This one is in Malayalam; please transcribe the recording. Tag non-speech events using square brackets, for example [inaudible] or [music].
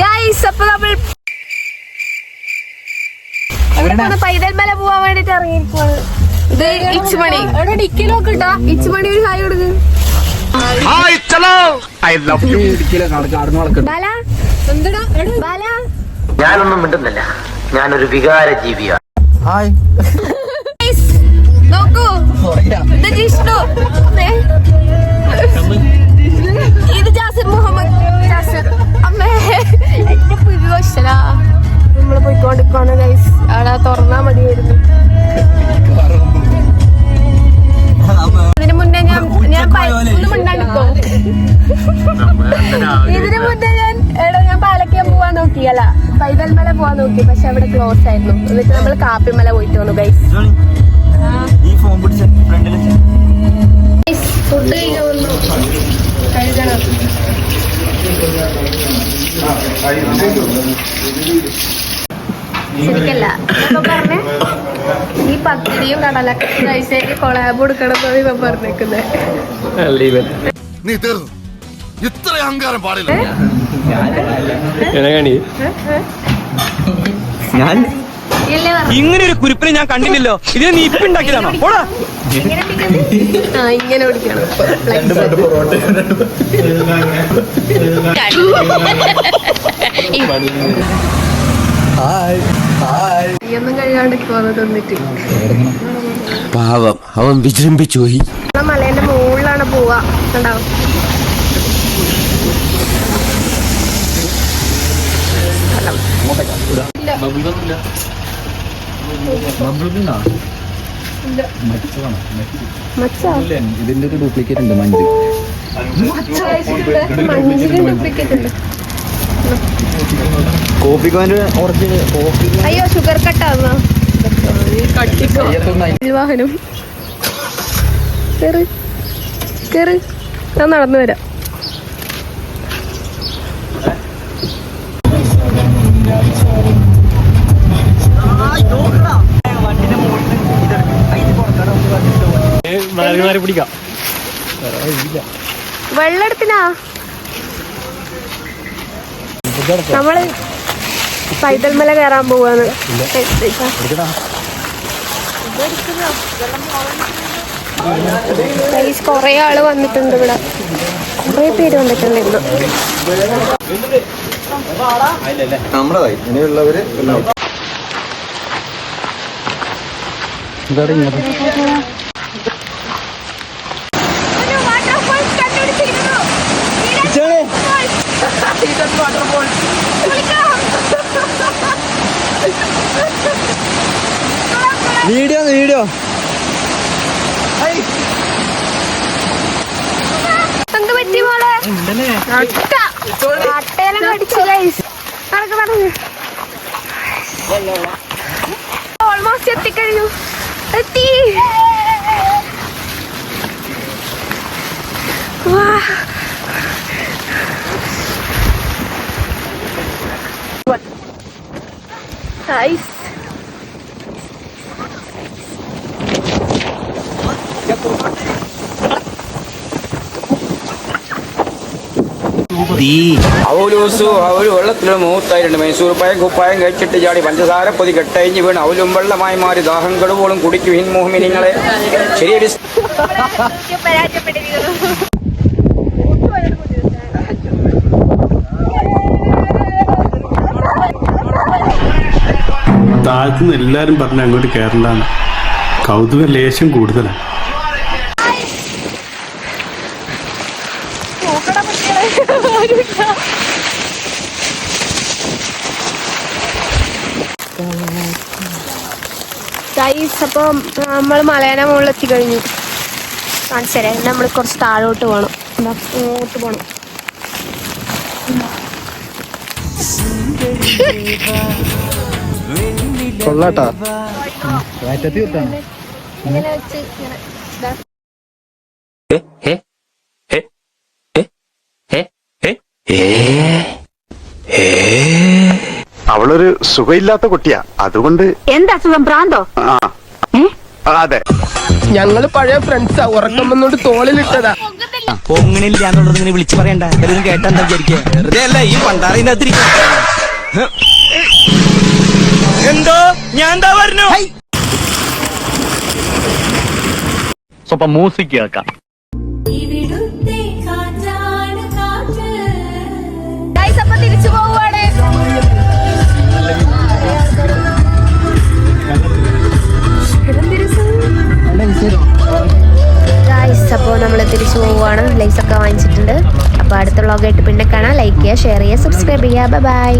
ഗൈസ് അപ്പൊ നമ്മൾ? പൈതൽ മല പോവാൻ വേണ്ടിട്ട് ഇറങ്ങിയിരിക്കുവാണ്. ഇത് ഇച്ചുമണി. ഡിക്കിലൊക്കെ ഇട്ടാ ഇച്ചുമണി ഒരു ഹായ് കൊടുക്ക്. ബാല എന്തെടാ? ബാല. ഞാനൊന്നും മിണ്ടുന്നില്ല. ഞാനൊരു വികാര ജീവിയാണ് ഹായ് നോക്കൂ. ഇത്. ജിഷ്ണു. ഇത് ജാസിർ മുഹമ്മദ്. ജാസിർ. അമ്മേ. എന്റെ പുരുഷനാ നമ്മൾ പോയിക്കൊണ്ടിരിക്കുവാണ് ഗൈസ് അവിടെ തുറന്നാ മതിയായിരുന്നു. ഇതിന് മുന്നേ ഞാൻ ഞാൻ പ- ഒന്ന് മിണ്ടാണ്ടിക്കോ ഇതിന് മുന്നേ ഞാൻ എടോ ഞാൻ പാലക്കയം പോവാൻ നോക്കിയല്ല. പൈതൽമല പോവാൻ നോക്കി പക്ഷെ അവിടെ ക്ലോസ് ആയിരുന്നു. എന്നിട്ട് നമ്മൾ കാപ്പിമല പോയിട്ട് വന്നു ഗൈസ് ശരിക്കല്ല. ഇപ്പൊ പറഞ്ഞേ ഈ പത്തിരിയും കടലക്കറി കഴിച്ചേക്ക് കൊളാബ് കൊടുക്കണം ഇപ്പൊ പറഞ്ഞേക്കുന്നത് നീ തീർന്നു. ഇത്ര അഹങ്കാരം പാടില്ല. ഞാൻ? ഇങ്ങനെ ഒരു കുരിപ്പിനെ ഞാൻ കണ്ടില്ലല്ലോ. ഇതിനെ നീ ഇപ്പൊ ഉണ്ടാക്കിയതാണോ? പോടാ. ഇങ്ങനെ പിടിക്കണം [laughs] [laughs] ഹായ് ഹായ് ഒന്നും കഴിയാണ്ട് തന്നിട്ട്. പാവം അവൻ വിജൃംഭിച്ചു പോയി നമ്മളെ മലേന്റെ മുകളിലാണ് പോവാ ഉണ്ടാവും ബബിൾഗണ്ണാ മച്ചാ? ഇതിന്റെ ഒരു ഡ്യൂപ്ലിക്കേറ്റ് ഉണ്ട് മഞ്ച്. മഞ്ഞിലും ഡ്യൂപ്ലിക്കേറ്റ് ഉണ്ട്. കോപ്പി അയ്യോ ഷുഗർ കട്ടാന്നോ വാഹനം കേറ് കേറ്. ഞാൻ നടന്നു വരാം. വെള്ളെടുത്തിനാ നമ്മൾ പൈതൽമല കയറാൻ പോവാണ്. കൊറേ ആൾ വന്നിട്ടുണ്ട് ഇവിടെ. കൊറേ പേര് വന്നിട്ടുണ്ട് ഇന്ന്. നമ്മളതായി ഇനിയുള്ളവര് എന്താ ഇങ്ങോട്ട്. വീഡിയോ എന്ത് പറ്റി മോളെ? അട്ട. അട്ടയെല്ലാം കടിച്ചു guys. നടക്ക് നടക്ക് ഓൾമോസ്റ്റ് എത്തിക്കഴിഞ്ഞു. എത്തി. വാ. അവലൂസു അവൽ വെള്ളത്തിലും മൂത്തായിട്ടുണ്ട് മൈസൂർ പായം കുപ്പായം കഴിച്ചിട്ട് ചാടി പഞ്ചസാര പൊതി കെട്ടഴിഞ്ഞ് വീണ്. അവലും വെള്ളമായി മാറി ദാഹം കടുവോളും കുടിക്കും. ഹിൻമോഹിനിങ്ങളെ ശരിയടി പരാജയപ്പെട്ടിരിക്കുന്നു താഴത്തുനിന്ന് എല്ലാരും പറഞ്ഞ അങ്ങോട്ട് കേരളാണ് കൗതുക ലേശം കൂടുതലാണ് ഗൈസ് അപ്പം നമ്മൾ മലയാള മുകളിൽ എത്തിക്കഴിഞ്ഞു കാണിച്ചു തരാം നമ്മൾ കുറച്ച് താഴോട്ട് പോകണം ഇങ്ങോട്ട് പോകണം കൊള്ളാട്ടാ. ഇങ്ങനെ വെച്ച് ഇങ്ങനെ ഇതാ. അവളൊരു സുഖമില്ലാത്ത കുട്ടിയാ. അതുകൊണ്ട് എന്താ സുഖം പ്രാന്തോ ആ. അതെ. ഞങ്ങൾ പഴയ ഫ്രണ്ട്സാ ഉറക്കം വന്നോണ്ട് തോളിലിട്ടതാ. പൊങ്ങണില്ല എന്നുള്ളത് ഇങ്ങനെ വിളിച്ചു പറയണ്ട. എല്ലാവരും കേട്ടാ എന്താ വിചാരിക്കുക വെറുതെ അല്ല ഈ പണ്ടാറിനകത്തിരി എന്തോ? ഞാൻ എന്താ പറഞ്ഞു? സ്വപ്പം മ്യൂസിക് കേൾക്കാം. തിരിച്ചു പോവുകയാണ്. അപ്പോൾ നമ്മൾ തിരിച്ചു പോവുകയാണ്. ഒക്കെ വാങ്ങിച്ചിട്ടുണ്ട്. അപ്പോൾ അടുത്ത വ്ളോഗായിട്ട് പിന്നെ കാണാം. ലൈക്ക് ചെയ്യുക ഷെയർ ചെയ്യുക സബ്സ്ക്രൈബ് ചെയ്യുക. ബൈ